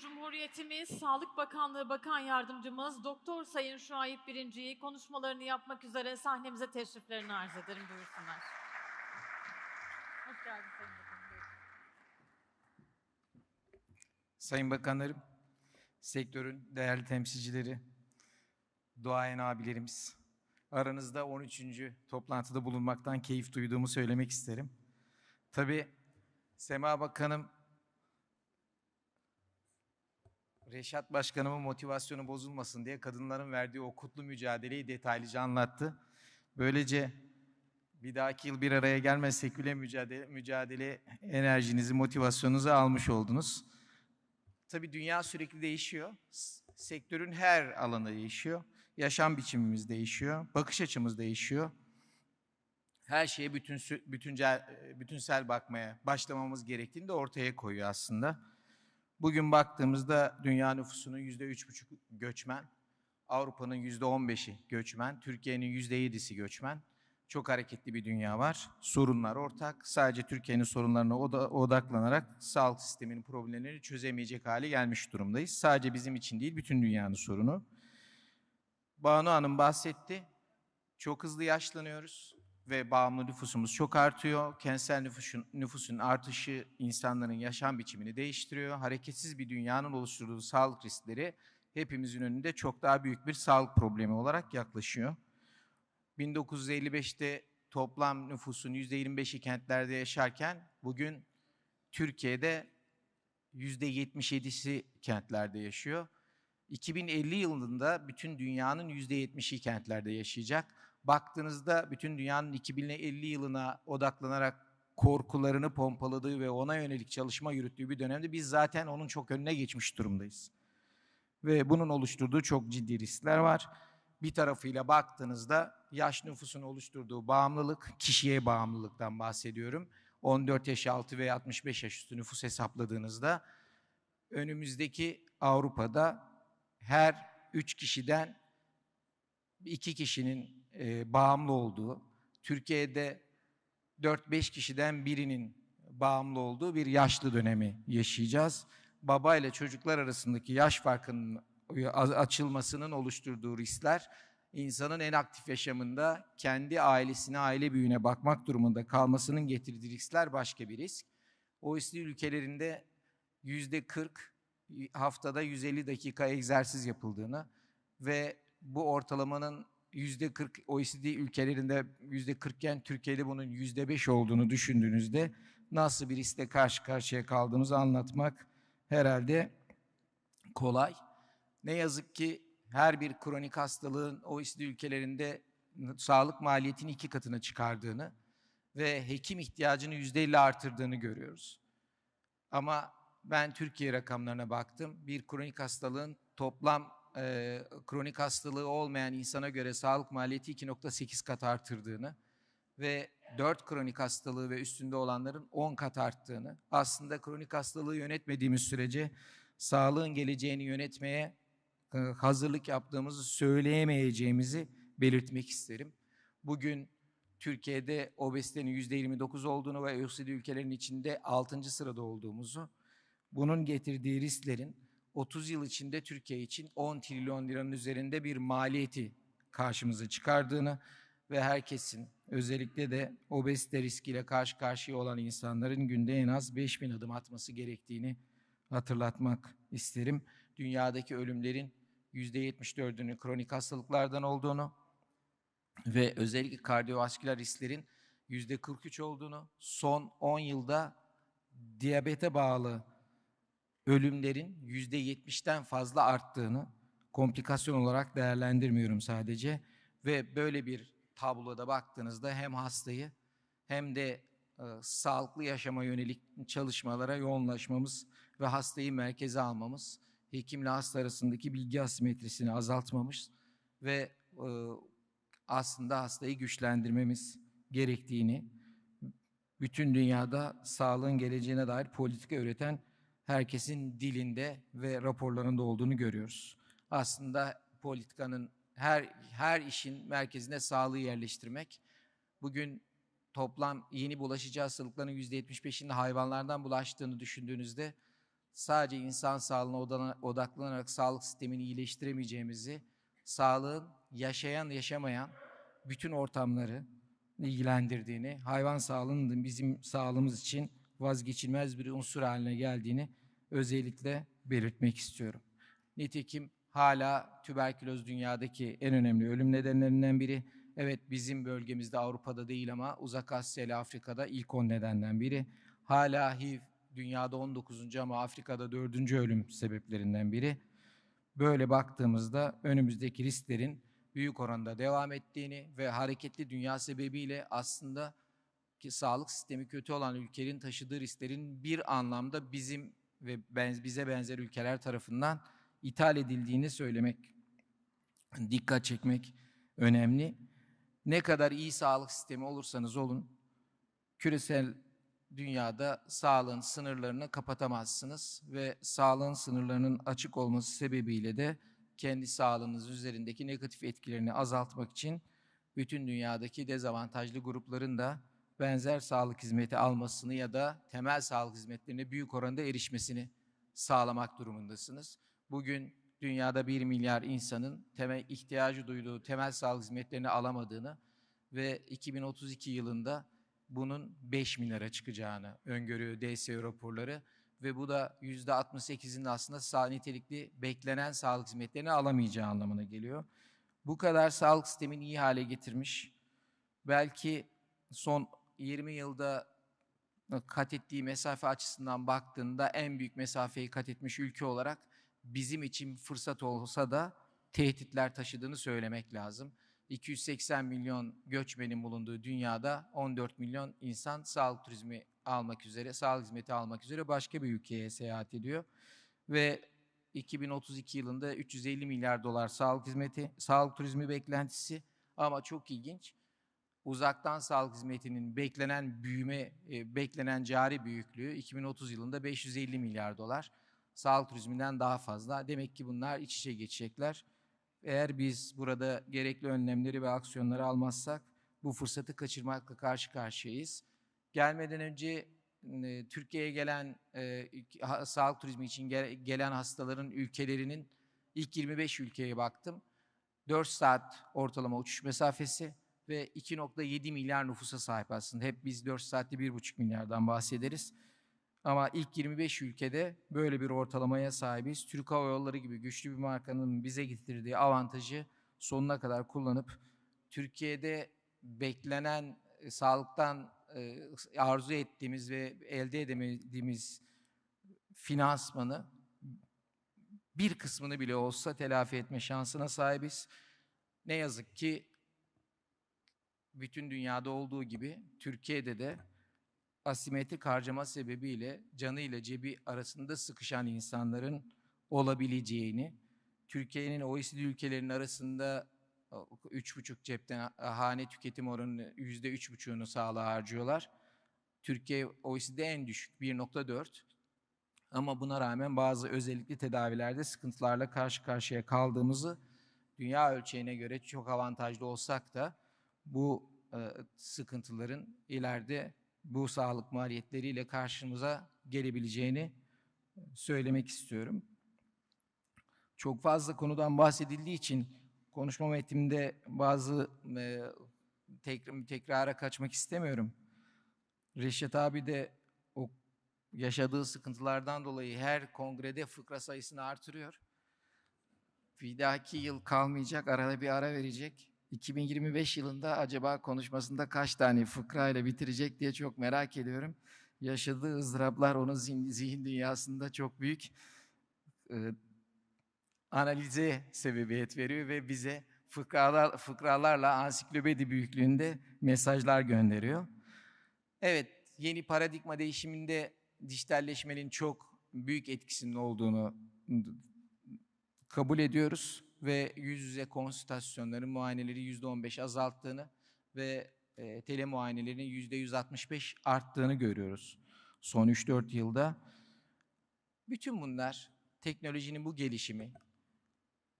Cumhuriyetimiz Sağlık Bakanlığı Bakan Yardımcımız Doktor Sayın Şuayip Birinci'yi konuşmalarını yapmak üzere sahnemize teşriflerini arz ederim. Buyursunlar. Hoş geldin Sayın Bakanım. Sayın Bakanlarım, sektörün değerli temsilcileri, duayen abilerimiz, aranızda 13. toplantıda bulunmaktan keyif duyduğumu söylemek isterim. Tabii Sema Bakanım, Reşat Başkanımın motivasyonu bozulmasın diye kadınların verdiği o kutlu mücadeleyi detaylıca anlattı. Böylece bir dahaki yıl bir araya gelmezsek bile mücadele, mücadele enerjinizi, motivasyonunuzu almış oldunuz. Tabii dünya sürekli değişiyor. Sektörün her alanı değişiyor. Yaşam biçimimiz değişiyor. Bakış açımız değişiyor. Her şeye bütün bütüncel, bütünsel bakmaya başlamamız gerektiğini de ortaya koyuyor aslında. Bugün baktığımızda dünya nüfusunun yüzde üç buçuk göçmen, Avrupa'nın yüzde on beşi göçmen, Türkiye'nin yüzde yedisi göçmen. Çok hareketli bir dünya var. Sorunlar ortak. Sadece Türkiye'nin sorunlarına oda- odaklanarak sağlık sisteminin problemlerini çözemeyecek hale gelmiş durumdayız. Sadece bizim için değil, bütün dünyanın sorunu. Banu Hanım bahsetti. Çok hızlı yaşlanıyoruz ve bağımlı nüfusumuz çok artıyor. Kentsel nüfusun, nüfusun artışı insanların yaşam biçimini değiştiriyor. Hareketsiz bir dünyanın oluşturduğu sağlık riskleri hepimizin önünde çok daha büyük bir sağlık problemi olarak yaklaşıyor. 1955'te toplam nüfusun %25'i kentlerde yaşarken bugün Türkiye'de %77'si kentlerde yaşıyor. 2050 yılında bütün dünyanın %70'i kentlerde yaşayacak. Baktığınızda bütün dünyanın 2050 yılına odaklanarak korkularını pompaladığı ve ona yönelik çalışma yürüttüğü bir dönemde biz zaten onun çok önüne geçmiş durumdayız. Ve bunun oluşturduğu çok ciddi riskler var. Bir tarafıyla baktığınızda yaş nüfusun oluşturduğu bağımlılık, kişiye bağımlılıktan bahsediyorum. 14 yaş altı ve 65 yaş üstü nüfus hesapladığınızda önümüzdeki Avrupa'da her 3 kişiden 2 kişinin e, bağımlı olduğu, Türkiye'de 4-5 kişiden birinin bağımlı olduğu bir yaşlı dönemi yaşayacağız. Baba ile çocuklar arasındaki yaş farkının açılmasının oluşturduğu riskler insanın en aktif yaşamında kendi ailesine, aile büyüğüne bakmak durumunda kalmasının getirdiği riskler başka bir risk. OECD ülkelerinde yüzde 40 haftada 150 dakika egzersiz yapıldığını ve bu ortalamanın yüzde 40 OECD ülkelerinde yüzde 40 iken Türkiye'de bunun yüzde 5 olduğunu düşündüğünüzde nasıl bir riskle karşı karşıya kaldığımızı anlatmak herhalde kolay. Ne yazık ki her bir kronik hastalığın OECD ülkelerinde sağlık maliyetini iki katına çıkardığını ve hekim ihtiyacını yüzde elli artırdığını görüyoruz. Ama ben Türkiye rakamlarına baktım. Bir kronik hastalığın toplam e, kronik hastalığı olmayan insana göre sağlık maliyeti 2.8 kat artırdığını ve 4 kronik hastalığı ve üstünde olanların 10 kat arttığını, aslında kronik hastalığı yönetmediğimiz sürece sağlığın geleceğini yönetmeye e, hazırlık yaptığımızı söyleyemeyeceğimizi belirtmek isterim. Bugün Türkiye'de obezitenin %29 olduğunu ve OECD ülkelerin içinde 6. sırada olduğumuzu, bunun getirdiği risklerin 30 yıl içinde Türkiye için 10 trilyon liranın üzerinde bir maliyeti karşımıza çıkardığını ve herkesin özellikle de obezite riskiyle karşı karşıya olan insanların günde en az 5000 adım atması gerektiğini hatırlatmak isterim. Dünyadaki ölümlerin %74'ünün kronik hastalıklardan olduğunu ve özellikle kardiyovasküler risklerin %43 olduğunu, son 10 yılda diyabete bağlı ölümlerin %70'ten fazla arttığını komplikasyon olarak değerlendirmiyorum sadece. Ve böyle bir tabloda baktığınızda hem hastayı hem de e, sağlıklı yaşama yönelik çalışmalara yoğunlaşmamız ve hastayı merkeze almamız, hekimle hasta arasındaki bilgi asimetrisini azaltmamız ve e, aslında hastayı güçlendirmemiz gerektiğini, bütün dünyada sağlığın geleceğine dair politika üreten herkesin dilinde ve raporlarında olduğunu görüyoruz. Aslında politikanın her her işin merkezine sağlığı yerleştirmek. Bugün toplam yeni bulaşıcı hastalıkların %75'inin hayvanlardan bulaştığını düşündüğünüzde sadece insan sağlığına odaklanarak sağlık sistemini iyileştiremeyeceğimizi, sağlığın yaşayan yaşamayan bütün ortamları ilgilendirdiğini, hayvan sağlığının bizim sağlığımız için vazgeçilmez bir unsur haline geldiğini özellikle belirtmek istiyorum. Nitekim hala tüberküloz dünyadaki en önemli ölüm nedenlerinden biri. Evet bizim bölgemizde Avrupa'da değil ama Uzak Asya ile Afrika'da ilk 10 nedenden biri. Hala HIV dünyada 19. ama Afrika'da 4. ölüm sebeplerinden biri. Böyle baktığımızda önümüzdeki risklerin büyük oranda devam ettiğini ve hareketli dünya sebebiyle aslında ki sağlık sistemi kötü olan ülkelerin taşıdığı risklerin bir anlamda bizim ve benz- bize benzer ülkeler tarafından ithal edildiğini söylemek, dikkat çekmek önemli. Ne kadar iyi sağlık sistemi olursanız olun, küresel dünyada sağlığın sınırlarını kapatamazsınız ve sağlığın sınırlarının açık olması sebebiyle de kendi sağlığınız üzerindeki negatif etkilerini azaltmak için bütün dünyadaki dezavantajlı grupların da benzer sağlık hizmeti almasını ya da temel sağlık hizmetlerine büyük oranda erişmesini sağlamak durumundasınız. Bugün dünyada 1 milyar insanın temel ihtiyacı duyduğu temel sağlık hizmetlerini alamadığını ve 2032 yılında bunun 5 milyara çıkacağını öngörüyor DSE raporları ve bu da %68'in aslında sağ nitelikli beklenen sağlık hizmetlerini alamayacağı anlamına geliyor. Bu kadar sağlık sistemini iyi hale getirmiş. Belki son 20 yılda kat ettiği mesafe açısından baktığında en büyük mesafeyi kat etmiş ülke olarak bizim için fırsat olsa da tehditler taşıdığını söylemek lazım. 280 milyon göçmenin bulunduğu dünyada 14 milyon insan sağlık turizmi almak üzere, sağlık hizmeti almak üzere başka bir ülkeye seyahat ediyor. Ve 2032 yılında 350 milyar dolar sağlık hizmeti, sağlık turizmi beklentisi ama çok ilginç. Uzaktan sağlık hizmetinin beklenen büyüme, e, beklenen cari büyüklüğü 2030 yılında 550 milyar dolar. Sağlık turizminden daha fazla. Demek ki bunlar iç içe geçecekler. Eğer biz burada gerekli önlemleri ve aksiyonları almazsak bu fırsatı kaçırmakla karşı karşıyayız. Gelmeden önce e, Türkiye'ye gelen e, sağlık turizmi için gel- gelen hastaların ülkelerinin ilk 25 ülkeye baktım. 4 saat ortalama uçuş mesafesi ve 2.7 milyar nüfusa sahip aslında. Hep biz 4 saatte 1.5 milyardan bahsederiz. Ama ilk 25 ülkede böyle bir ortalamaya sahibiz. Türk Hava Yolları gibi güçlü bir markanın bize getirdiği avantajı sonuna kadar kullanıp Türkiye'de beklenen e, sağlıktan e, arzu ettiğimiz ve elde edemediğimiz finansmanı bir kısmını bile olsa telafi etme şansına sahibiz. Ne yazık ki bütün dünyada olduğu gibi Türkiye'de de asimetrik harcama sebebiyle canı ile cebi arasında sıkışan insanların olabileceğini, Türkiye'nin OECD ülkelerinin arasında e, üç buçuk cepten hane tüketim oranını yüzde üç buçuğunu sağlığa harcıyorlar. Türkiye OECD'de en düşük 1.4 ama buna rağmen bazı özellikli tedavilerde sıkıntılarla karşı karşıya kaldığımızı dünya ölçeğine göre çok avantajlı olsak da bu e, sıkıntıların ileride bu sağlık maliyetleriyle karşımıza gelebileceğini söylemek istiyorum. Çok fazla konudan bahsedildiği için konuşma metnimde bazı e, tek- tekrara kaçmak istemiyorum. Reşat abi de o yaşadığı sıkıntılardan dolayı her kongrede fıkra sayısını artırıyor. Bir dahaki yıl kalmayacak, arada bir ara verecek. 2025 yılında acaba konuşmasında kaç tane fıkra ile bitirecek diye çok merak ediyorum. Yaşadığı ızdıraplar onun zihin, dünyasında çok büyük e, analize sebebiyet veriyor ve bize fıkralar, fıkralarla ansiklopedi büyüklüğünde mesajlar gönderiyor. Evet, yeni paradigma değişiminde dijitalleşmenin çok büyük etkisinin olduğunu kabul ediyoruz ve yüz yüze konsültasyonların muayeneleri yüzde 15 azalttığını ve e, tele muayenelerinin yüzde 165 arttığını görüyoruz son 3-4 yılda. Bütün bunlar teknolojinin bu gelişimi,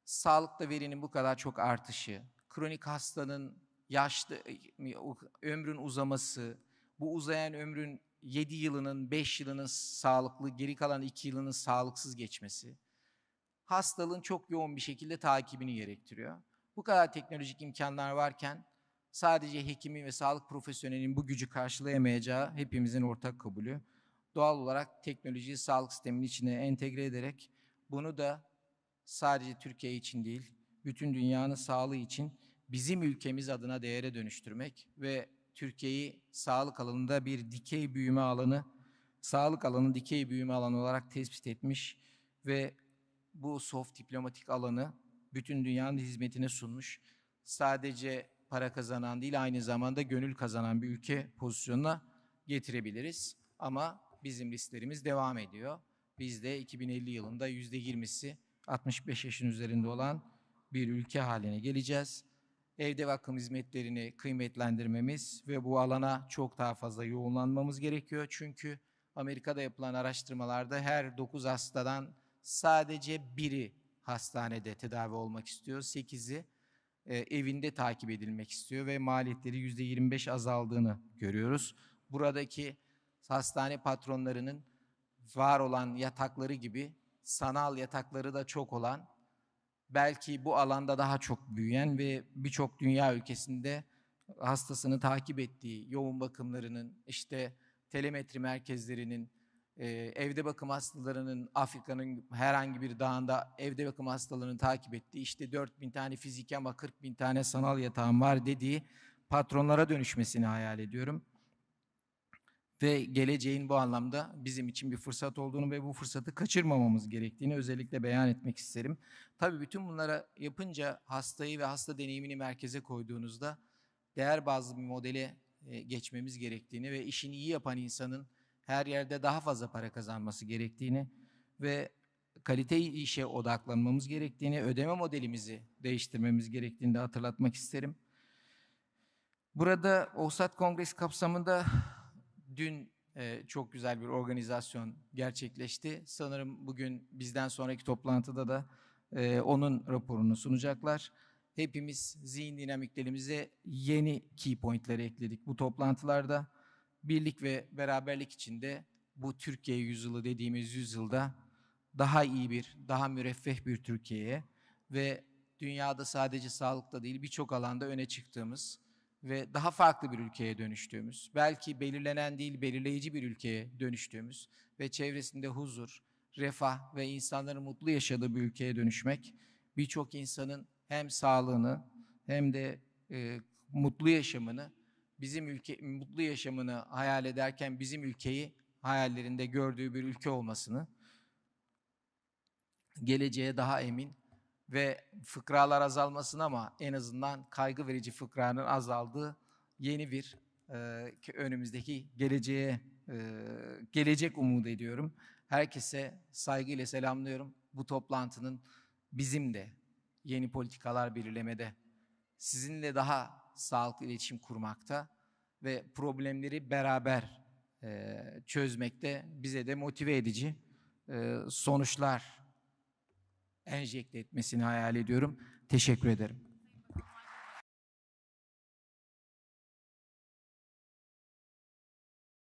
sağlıkta verinin bu kadar çok artışı, kronik hastanın yaşlı ömrün uzaması, bu uzayan ömrün 7 yılının 5 yılının sağlıklı, geri kalan 2 yılının sağlıksız geçmesi hastalığın çok yoğun bir şekilde takibini gerektiriyor. Bu kadar teknolojik imkanlar varken sadece hekimin ve sağlık profesyonelinin bu gücü karşılayamayacağı hepimizin ortak kabulü. Doğal olarak teknolojiyi sağlık sisteminin içine entegre ederek bunu da sadece Türkiye için değil, bütün dünyanın sağlığı için bizim ülkemiz adına değere dönüştürmek ve Türkiye'yi sağlık alanında bir dikey büyüme alanı, sağlık alanı dikey büyüme alanı olarak tespit etmiş ve bu soft diplomatik alanı bütün dünyanın hizmetine sunmuş. Sadece para kazanan değil aynı zamanda gönül kazanan bir ülke pozisyonuna getirebiliriz. Ama bizim listlerimiz devam ediyor. Biz de 2050 yılında %20'si 65 yaşın üzerinde olan bir ülke haline geleceğiz. Evde bakım hizmetlerini kıymetlendirmemiz ve bu alana çok daha fazla yoğunlanmamız gerekiyor. Çünkü Amerika'da yapılan araştırmalarda her 9 hastadan sadece biri hastanede tedavi olmak istiyor. 8'i e, evinde takip edilmek istiyor ve maliyetleri %25 azaldığını görüyoruz. Buradaki hastane patronlarının var olan yatakları gibi sanal yatakları da çok olan, belki bu alanda daha çok büyüyen ve birçok dünya ülkesinde hastasını takip ettiği yoğun bakımlarının, işte telemetri merkezlerinin, e, evde bakım hastalarının Afrika'nın herhangi bir dağında evde bakım hastalarını takip ettiği, işte 4000 tane fiziki ama 40 bin tane sanal yatağım var dediği patronlara dönüşmesini hayal ediyorum ve geleceğin bu anlamda bizim için bir fırsat olduğunu ve bu fırsatı kaçırmamamız gerektiğini özellikle beyan etmek isterim. Tabii bütün bunlara yapınca hastayı ve hasta deneyimini merkeze koyduğunuzda değer bazlı bir modele e, geçmemiz gerektiğini ve işini iyi yapan insanın her yerde daha fazla para kazanması gerektiğini ve kalite işe odaklanmamız gerektiğini, ödeme modelimizi değiştirmemiz gerektiğini de hatırlatmak isterim. Burada OSAT Kongresi kapsamında dün e, çok güzel bir organizasyon gerçekleşti. Sanırım bugün bizden sonraki toplantıda da e, onun raporunu sunacaklar. Hepimiz zihin dinamiklerimize yeni key pointleri ekledik bu toplantılarda. Birlik ve beraberlik içinde bu Türkiye yüzyılı dediğimiz yüzyılda daha iyi bir, daha müreffeh bir Türkiye'ye ve dünyada sadece sağlıkta değil birçok alanda öne çıktığımız ve daha farklı bir ülkeye dönüştüğümüz, belki belirlenen değil belirleyici bir ülkeye dönüştüğümüz ve çevresinde huzur, refah ve insanların mutlu yaşadığı bir ülkeye dönüşmek birçok insanın hem sağlığını hem de e, mutlu yaşamını bizim ülke mutlu yaşamını hayal ederken bizim ülkeyi hayallerinde gördüğü bir ülke olmasını geleceğe daha emin ve fıkralar azalmasın ama en azından kaygı verici fıkranın azaldığı yeni bir e, önümüzdeki geleceğe e, gelecek umut ediyorum. Herkese saygıyla selamlıyorum. Bu toplantının bizim de yeni politikalar belirlemede, sizinle daha sağlıklı iletişim kurmakta ve problemleri beraber e, çözmekte bize de motive edici e, sonuçlar enjekte etmesini hayal ediyorum. Teşekkür ederim.